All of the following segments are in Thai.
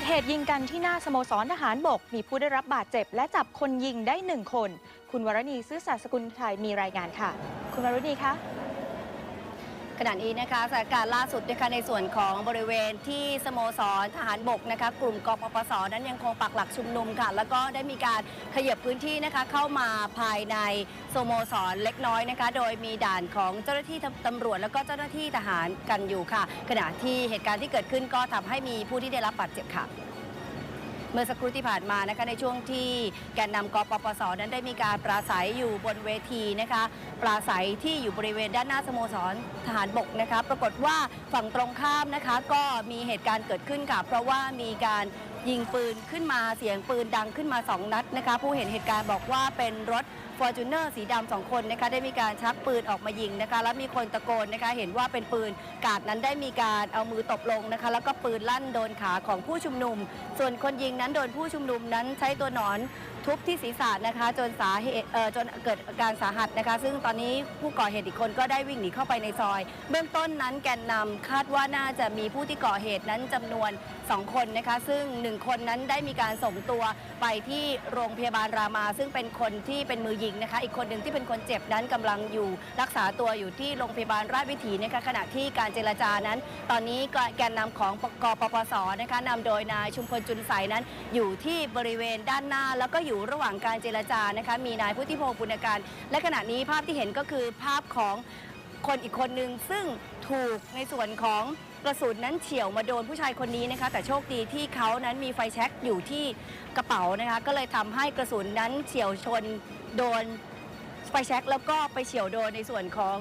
ดเหตุยิงกันที่หน้าสโมสรทหารบก มีผู้ได้รับบาดเจ็บ และจับคนยิงได้หนึ่งคน คุณวรณีซื้อสัตย์สกุลไทยมีรายงานค่ะ คุณวรณีคะ ขณะนี้นะคะสถานการณ์ล่าสุดนะคะในส่วนของบริเวณที่สโมสรทหารบกนะคะกลุ่มกปปสนั้นยังคงปักหลักชุมนุมค่ะ แล้วก็ได้มีการขยับพื้นที่นะคะเข้ามาภายในสโมสรเล็กน้อยนะคะ โดยมีด่านของเจ้าหน้าที่ตำรวจ แล้วก็เจ้าหน้าที่ทหารกันอยู่ค่ะ ขณะที่เหตุการณ์ที่เกิดขึ้นก็ทำให้มีผู้ที่ได้รับบาดเจ็บค่ะ มื่อสักครู่ที่ผ่านมานะคะในช่วงที่แกนนำกปปสนั้นได้มีการปราศัยอยู่บนเวทีนะคะปราศัยที่อยู่บริเวณด้านหน้าสโมสรทหารบกนะคะปรากฏว่าฝั่งตรงข้ามนะคะ ก็มีเหตุการณ์เกิดขึ้นค่ะ เพราะว่ามีการยิงปืนขึ้นมาเสียงปืนดังขึ้นมา 2 นัดนะคะ ผู้เห็นเหตุการณ์บอกว่าเป็นรถฟอร์จูเนอร์สีดำสองคนนะคะได้มีการชักปืนออกมายิงนะคะ แล้วมีคนตะโกนนะคะ เห็นว่าเป็นปืนกาดนั้นได้มีการเอามือตบลงนะคะ แล้วก็ปืนลั่นโดนขาของผู้ชุมนุม ส่วนคนยิงนั้นโดนผู้ชุมนุมนั้นใช้ตัวหนอนทุบที่ศีรษะนะคะจนสาเหตุจนเกิดอาการสาหัสนะคะ ซึ่งตอนนี้ผู้ก่อเหตุอีกคนก็ได้วิ่งหนีเข้าไปในซอย เบื้องต้นนั้นแกนนำคาดว่าน่าจะมีผู้ที่ก่อเหตุนั้นจำนวน 2 คนนะคะ ซึ่ง 1 คนนั้นได้มีการส่งตัวไปที่โรงพยาบาลรามา ซึ่งเป็นคนที่เป็นมือยิงนะคะ อีกคนหนึ่งที่เป็นคนเจ็บนั้นกำลังอยู่รักษาตัวอยู่ที่โรงพยาบาลราชวิถีนะคะขณะที่การเจรจานั้น ตอนนี้ก็แกนนำของกปปสนะคะนำโดยนายชุมพลจุนใสนั้นอยู่ที่บริเวณด้านหน้าแล้วก็อยู่ระหว่างการเจรจานะคะ มีนายพุทธิพงศ์ปุณการ และขณะนี้ภาพที่เห็นก็คือภาพของคนอีกคนหนึ่งซึ่งถูกในส่วนของกระสุนนั้นเฉียวมาโดนผู้ชายคนนี้นะคะ แต่โชคดีที่เขานั้นมีไฟแช็กอยู่ที่กระเป๋านะคะ ก็เลยทำให้กระสุนนั้นเฉียวชนโดนไฟแช็กแล้วก็ไปเฉียวโดนในส่วนของ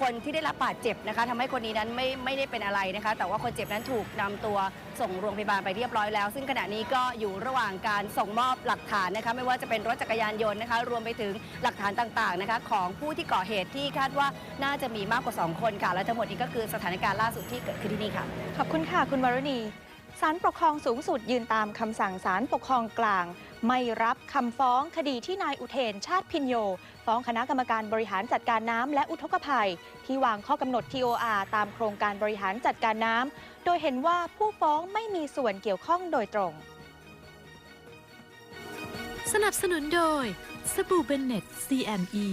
คนที่ได้รับบาดเจ็บนะคะทำให้คนนี้นั้นไม่ไม่ได้เป็นอะไรนะคะ แต่ว่าคนเจ็บนั้นถูกนำตัวส่งโรงพยาบาลไปเรียบร้อยแล้ว ซึ่งขณะนี้ก็อยู่ระหว่างการส่งมอบหลักฐานนะคะไม่ว่าจะเป็นรถจักรยานยนต์นะคะ รวมไปถึงหลักฐานต่างๆนะคะ ของผู้ที่ก่อเหตุที่คาดว่าน่าจะมีมากกว่า 2 คนค่ะและทั้งหมดนี้ก็คือสถานการณ์ล่าสุดที่เกิดขึ้นที่นี่ค่ะ ขอบคุณค่ะ คุณวรุณี ศาลปกครองสูงสุดยืนตามคำสั่งศาลปกครองกลาง ไม่รับคำฟ้องคดีที่นายอุเทนชาติพินโย ฟ้องคณะกรรมการบริหารจัดการน้ำและอุทกภัย ที่วางข้อกำหนด TOR ตามโครงการบริหารจัดการน้ำโดยเห็นว่าผู้ฟ้องไม่มีส่วนเกี่ยวข้องโดยตรง สนับสนุนโดยสบู่เบนเน็ต CME